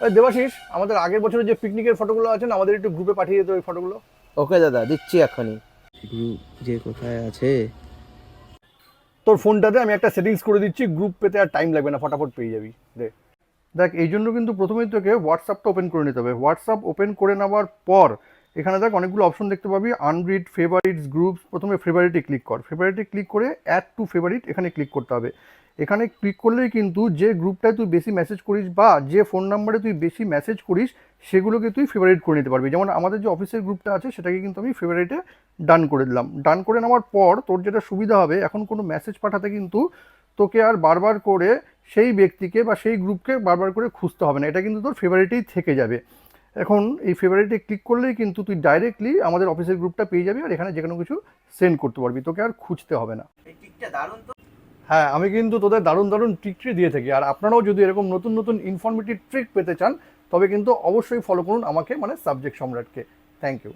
দেবাশিস আমাদের আগের বছরের যে পিকনিকের ফটোগুলো আছে না আমাদের একটু গ্রুপে পাঠিয়ে দিতে ওই ফটোগুলো ওকে দাদা দিচ্ছি এখনই গ্রুপ যে কোথায় আছে? তোর ফোনটাতে আমি একটা সেটিংস করে দিচ্ছি গ্রুপ পেতে আর টাইম লাগবে না ফটাফট পেয়ে যাবি দে। দেখ এই জন্য কিন্তু প্রথমেই তোকে হোয়াটসঅ্যাপটা ওপেন করে নিতে হবে। হোয়াটসঅ্যাপ ওপেন করে নেওয়ার পর এখানে দেখ অনেকগুলো অপশন দেখতে পাবি আনরিড ফেভারিটস গ্রুপস প্রথমে ফেভারিটে ক্লিক কর। ফেভারিটে ক্লিক করে অ্যাড টু ফেভারিট এখানে ক্লিক করতে হবে। এখানে ক্লিক করলেই কিন্তু যে গ্রুপটায় তুই বেশি মেসেজ করিস বা যে ফোন নাম্বারে তুই বেশি মেসেজ করিস, সেগুলোকে তুই ফেভারিট করে নিতে পারবি। যেমন আমাদের যে অফিসের গ্রুপটা আছে, সেটাকে কিন্তু আমি ফেভারিটে ডান করে দিলাম। ডান করে নেওয়ার পর তোর যেটা সুবিধা হবে, এখন কোনো মেসেজ পাঠাতে কিন্তু তোকে আর বারবার করে সেই ব্যক্তিকে বা সেই গ্রুপকে বারবার করে খুঁজতে হবে না। এটা কিন্তু তোর ফেভারিটেই থেকে যাবে। এখন এই ফেভারিটে ক্লিক করলেই কিন্তু তুই ডাইরেক্টলি আমাদের অফিসের গ্রুপটা পেয়ে যাবি আর এখানে যে কোনো কিছু সেন্ড করতে পারবি। তোকে আর খুঁজতে হবে না। এই দারুণ তো। হ্যাঁ আমি কিন্তু তোদের দারুণ দারুণ ট্রিকটি দিয়ে থাকি। আর আপনারাও যদি এরকম নতুন নতুন ইনফরমেটিভ ট্রিক পেতে চান, তবে কিন্তু অবশ্যই ফলো করুন আমাকে মানে সাবজেক্ট সম্রাটকে। Thank you